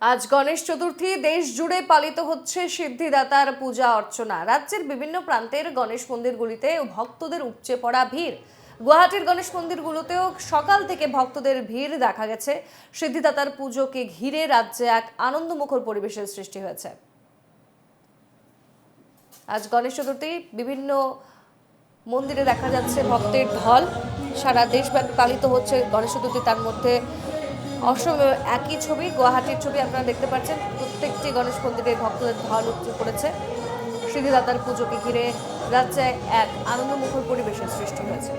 আজ গণেশ চতুর্থী, দেশ জুড়ে পালিত হচ্ছে সিদ্ধিদাতার পূজা অর্চনা। রাজ্যের বিভিন্ন প্রান্তের গণেশ মন্দিরগুলিতে ভক্তদের উপচে পড়া ভিড়। গুয়াহাটির গণেশ মন্দিরগুলোতেও সকাল থেকে ভক্তদের ভিড় দেখা গেছে। সিদ্ধিদাতার পুজোকে ঘিরে রাজ্যে এক আনন্দমুখর পরিবেশের সৃষ্টি হয়েছে। আজ গণেশ চতুর্থী, বিভিন্ন মন্দিরে দেখা যাচ্ছে ভক্তের ঢল। সারা দেশব্যাপী পালিত হচ্ছে গণেশ চতুর্থী, তার মধ্যে অসম একই ছবি, গুয়াহাটির ছবি আপনারা দেখতে পাচ্ছেন। প্রত্যেকটি গণেশ মন্দিরে ভক্তদের ঢল উপচে পড়েছে সিদ্ধিদাতার পুজোকে ঘিরে রাজ্যে এক আনন্দমুখর পরিবেশের সৃষ্টি হয়েছে।